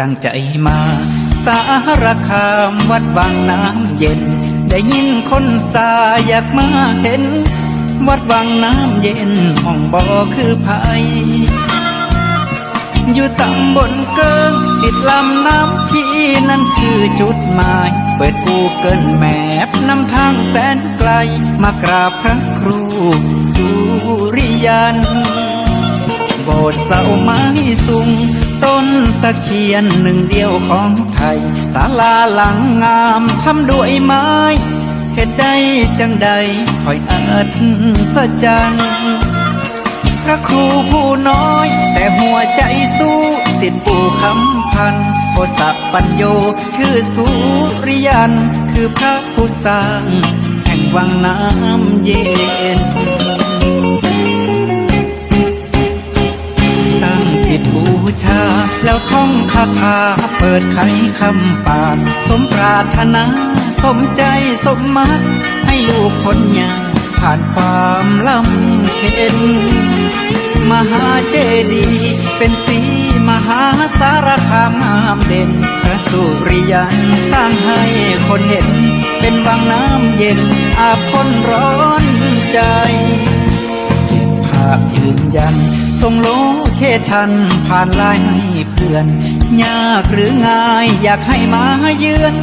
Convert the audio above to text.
ตั้งใจมา สารคามวัดบางน้ำเย็น ได้ยินคนสาอยากมาเห็น วัดวังน้ำเย็นห้องบ่อคือภัยอยู่ตำบลเกิงติดลำน้ำที่นั่นคือจุดหมาย เปิดกูเกิลแมพนำทางแสนไกล มากราบพระครู สุริยัน โบสถ์เสาไม้สูงต้ ตะเคียนหนึ่งเดียวของไทยศาลาหลังงามทำด้วยไม้เหตุใดจังใดคอยอัศจรรย์พระครูผู้น้อย แต่หัวใจสู้สิทธิปู่คำพันโคสักปัญโย ชื่อสุริยัน คือพระผู้สร้าง แห่งวังน้ำเย็น บูชา แล้วท่องคาถาเปิดไขคำปาก สมปรารถนา สมใจสมมัก ให้ลูกคนยางผ่านความลำเค็นมหาเจดีย์เป็นสีมหาสารคามงามเด่น พระสุริยันสร้างให้คนเห็น เป็นวังน้ำเย็น อาบคนร้อนใจเก็บภาพยืนยัน ส่งโลเคชันผ่านไลน์ให้เพื่อน ยากหรือง่ายอยากให้มาเยือน